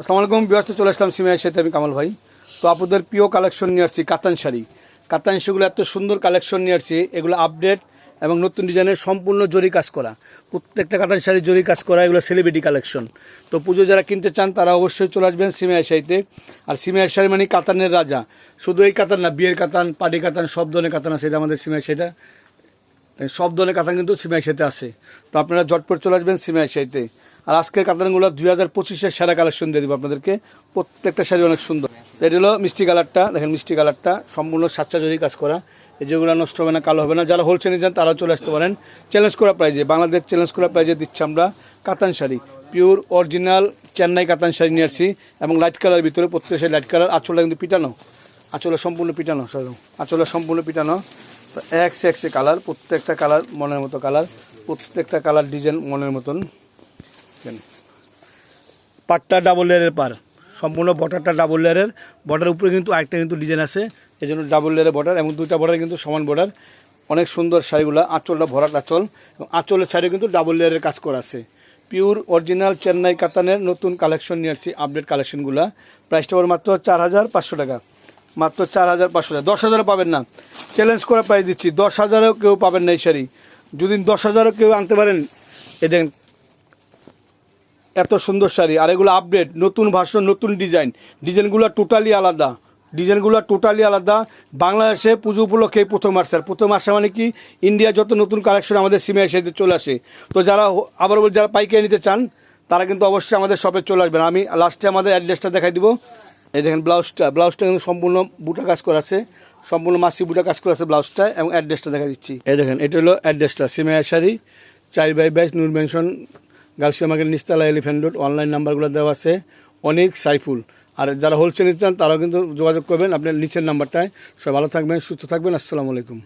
আসসালামু আলাইকুম ব্যস্ত চলে আসলাম সিমিয়ার সাথে আমি কামাল ভাই। তো আপনাদের প্রিয় কালেকশন নিয়ে আসছি কাতান শাড়ি কাতান শাড়িগুলো এত সুন্দর কালেকশন নিয়ে আসছি, এগুলো আপডেট এবং নতুন ডিজাইনের সম্পূর্ণ জরি কাজ করা। প্রত্যেকটা কাতান শাড়ি জরি কাজ করা, এগুলো সেলিব্রিটি কালেকশন তো পুজো যারা কিনতে চান, তারা অবশ্যই চলে আসবেন সিমিয়ার শাড়িতে আর সিমিয়ার শাড়ি মানে কাতানের রাজা। শুধু এই কাতান না, বিয়ের কাতান পাটি কাতান, সব ধরনের কাতান আছে এটা আমাদের সিমিয়ার শাড়িটা সব ধরনের কাতান কিন্তু সিমাই সাথে আছে। তো আপনারা জটপট চলে আসবেন সিমাই সাইতে আর আজকের কাতানগুলো দুই হাজার পঁচিশের সেরা কালেকশন দিয়ে দিব আপনাদেরকে। প্রত্যেকটা শাড়ি অনেক সুন্দর। এটা হলো মিষ্টি কালারটা, দেখেন মিষ্টি কালারটা, সম্পূর্ণ সাচ্চা জরি কাজ করা। এই যেগুলো নষ্ট হবে না, কালো হবে না, যারা হোলসেলে যান তারাও চলে আসতে পারেন। চ্যালেঞ্জ করা প্রাইজে বাংলাদেশ চ্যালেঞ্জ করা প্রাইজে দিচ্ছি আমরা কাতান শাড়ি। পিওর অরিজিনাল চেন্নাই কাতান শাড়ি নিয়ে আসছি এবং লাইট কালার ভিতরে প্রত্যেক শাড়ি লাইট কালার আঁচলটা কিন্তু পিটানো। আঁচলে সম্পূর্ণ পিটানো সরি সম্পূর্ণ পিটানো। একশো একশো কালার প্রত্যেকটা কালার মনের মতো কালার প্রত্যেকটা কালার ডিজাইন মনের মতন। পাটটা ডাবল লেয়ারের পার। সম্পূর্ণ বর্ডারটা ডাবল লেয়ারের বর্ডার উপরে কিন্তু আরেকটা কিন্তু ডিজাইন আছে এই জন্য ডাবল লেয়ারের বর্ডার এবং দুইটা বর্ডার কিন্তু সমান বর্ডার অনেক সুন্দর শাড়িগুলো, আঁচলটা ভরাট আঁচল। এবং আঁচলের শাড়ি কিন্তু ডাবল লেয়ারের কাজ করা আছে। পিওর অরিজিনাল চেন্নাই কাতানের নতুন কালেকশন নিয়ে আসছি আপডেট কালেকশনগুলো প্রাইসটা ওর মাত্র চার হাজার পাঁচশো টাকা। মাত্র চার হাজার পাঁচশো টাকা। দশ হাজারও পাবেন না। চ্যালেঞ্জ করে প্রাইস দিচ্ছি। দশ হাজারও কেউ পাবেন না এই শাড়ি। যদি দশ হাজারও কেউ আনতে পারেন এ দেখেন এত সুন্দর শাড়ি, আর এগুলো আপডেট নতুন ভার্সন নতুন ডিজাইন ডিজাইনগুলো টোটালি আলাদা। ডিজাইনগুলো টোটালি আলাদা। বাংলাদেশে পুজো উপলক্ষে প্রথম আসছে। আর প্রথম আসা মানে কি? ইন্ডিয়া যত নতুন কালেকশন আমাদের সিমে এসে চলে আসে। তো যারা আবার বলি যারা পাইকারি নিতে চান, তারা কিন্তু অবশ্যই আমাদের শপে চলে আসবেন। আমি লাস্টে আমাদের অ্যাড্রেসটা দেখাই দিব। এই দেখেন ব্লাউজটা ব্লাউজটা কিন্তু সম্পূর্ণ বুটা কাজ করা আছে। সম্পূর্ণ মাসি বুটা কাজ করা আছে ব্লাউজটা এবং অ্যাড্রেসটা দেখা দিচ্ছি। এই দেখেন, এটা হলো অ্যাড্রেসটা সিমেয়া শাড়ি চার বাই বাইশ নূর mention গার্লসি market নিস্তালা elephant road online নাম্বারগুলো দেওয়া আছে। অনেক সাইফুল। আর যারা হোলসেল নিতে চান, তারাও কিন্তু যোগাযোগ করবেন। আপনার নিচের নাম্বারটায়। সবাই ভালো থাকবেন, সুস্থ থাকবেন। আসসালামু আলাইকুম।